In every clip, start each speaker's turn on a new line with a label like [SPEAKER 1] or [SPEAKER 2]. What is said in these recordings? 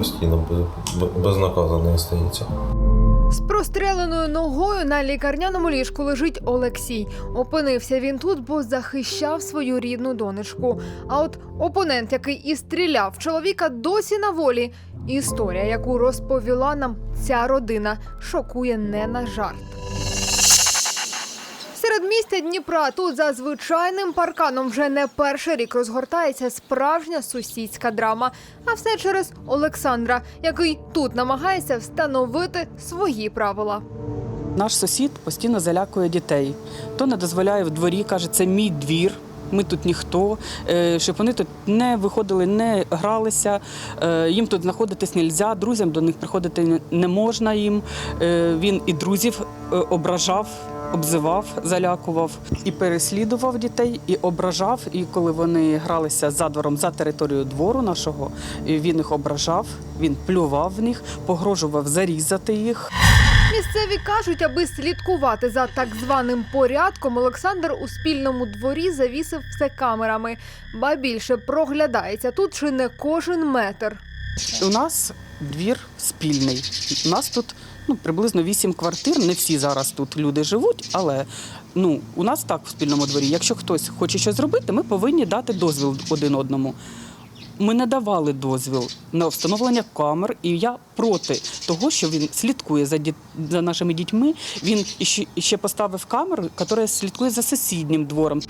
[SPEAKER 1] постійно без- без- безнаказано остається.
[SPEAKER 2] З простреленою ногою на лікарняному ліжку лежить Олексій. Опинився він тут, бо захищав свою рідну донечку. А от опонент, який і стріляв чоловіка, досі на волі. Історія, яку розповіла нам ця родина, шокує не на жарт. Серед міста Дніпра тут за звичайним парканом вже не перший рік розгортається справжня сусідська драма. А все через Олександра, який тут намагається встановити свої правила.
[SPEAKER 3] Наш сусід постійно залякує дітей. То не дозволяє в дворі, каже, це мій двір. Ми тут ніхто, е, щоб вони тут не виходили, не гралися. е, Їм тут знаходитись не можна, друзям до них приходити не- можна їм. Е, Він і друзів ображав, обзивав, залякував і переслідував дітей, і ображав. І коли вони гралися за двором за територією двору нашого, він їх ображав, він плював в них, погрожував зарізати їх.
[SPEAKER 2] Місцеві кажуть, аби слідкувати за так званим порядком, Олександр у спільному дворі завісив все камерами. Ба більше проглядається тут чи не кожен метр.
[SPEAKER 3] У нас двір спільний. У нас тут ну, приблизно вісім квартир. Не всі зараз тут люди живуть, але ну, у нас так в спільному дворі. Якщо хтось хоче щось зробити, ми повинні дати дозвіл один одному. Ми не давали дозвіл на встановлення камер, і я проти того, що він слідкує за, діт... за нашими дітьми. Він іще поставив камеру, яка слідкує за сусіднім двором.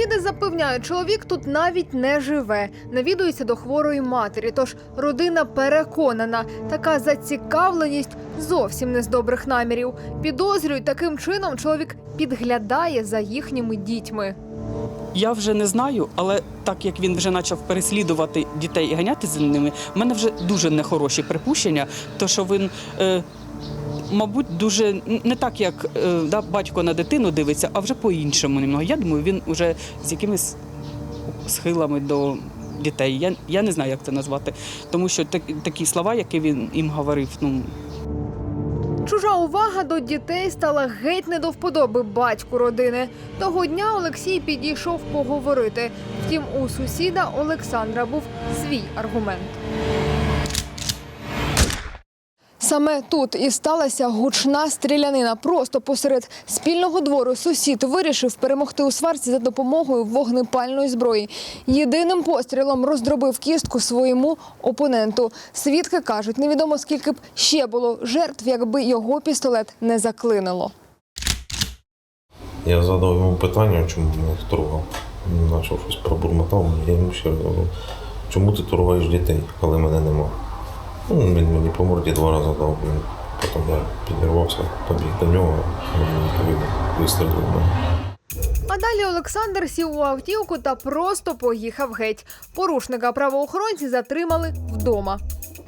[SPEAKER 2] Сусіди запевняють, чоловік тут навіть не живе, навідується до хворої матері. Тож родина переконана, така зацікавленість зовсім не з добрих намірів. Підозрюють, таким чином чоловік підглядає за їхніми дітьми.
[SPEAKER 3] Я вже не знаю, але так як він вже почав переслідувати дітей і ганяти за ними, в мене вже дуже нехороші припущення, то що він. Е, Мабуть, дуже не так, як е, да, батько на дитину дивиться, а вже по-іншому. немного. Я думаю, він вже з якимись схилами до дітей. Я, я не знаю, як це назвати. Тому що так, такі слова, які він їм говорив, ну
[SPEAKER 2] Чужа увага до дітей стала геть не до вподоби батьку родини. Того дня Олексій підійшов поговорити. Втім, у сусіда Олександра був свій аргумент. Саме тут і сталася гучна стрілянина. Просто посеред спільного двору сусід вирішив перемогти у сварці за допомогою вогнепальної зброї. Єдиним пострілом роздробив кістку своєму опоненту. Свідки кажуть, невідомо скільки б ще було жертв, якби його пістолет не заклинило.
[SPEAKER 1] Я задав йому питання, чому мене торгав. Він щось пробурмотав, я йому ще говорю, чому ти торгаєш дітей, коли мене нема. Ну, він мені по морді два рази дав, потім я підірвався, побіг до нього, вистрілив.
[SPEAKER 2] А далі Олександр сів у автівку та просто поїхав геть. Порушника правоохоронці затримали вдома.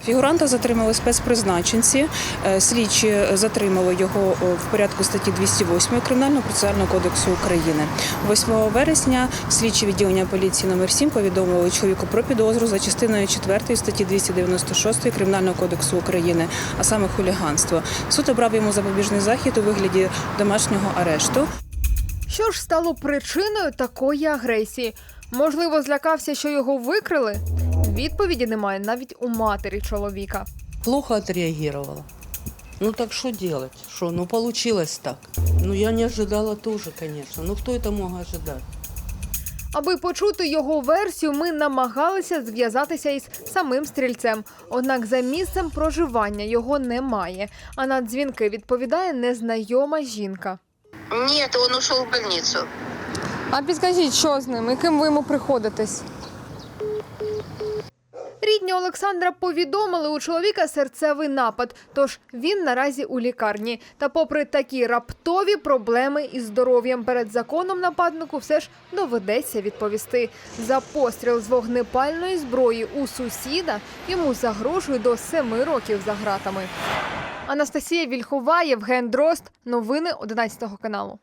[SPEAKER 4] Фігуранта затримали спецпризначенці. Е, Слідчі затримали його в порядку статті 208 Кримінального процесуального кодексу України. 8 вересня слідчі відділення поліції номер 7 повідомили чоловіку про підозру за частиною 4 статті 296 Кримінального кодексу України, а саме хуліганство. Суд обрав йому запобіжний захід у вигляді домашнього арешту.
[SPEAKER 2] Що ж стало причиною такої агресії? Можливо, злякався, що його викрили? Відповіді немає навіть у матері чоловіка.
[SPEAKER 5] плохо отреагировала. Ну так что делать? Что, ну получилось так. Ну я не ожидала тоже, конечно. Ну кто это мог ожидать?
[SPEAKER 2] Аби почути його версію, ми намагалися зв'язатися із самим стрільцем. Однак за місцем проживання його немає. А на дзвінки відповідає незнайома жінка.
[SPEAKER 6] Нет, он ушел в больницу.
[SPEAKER 2] А підскажіть, що з ним? Яким ви йому приходитесь? Рідні Олександра повідомили у чоловіка серцевий напад, тож він наразі у лікарні. Та, попри такі раптові проблеми із здоров'ям перед законом нападнику, все ж доведеться відповісти. За постріл з вогнепальної зброї у сусіда йому загрожує до семи років за ґратами. Анастасія Вільхова, Євген Дрозд. Новини 11 каналу.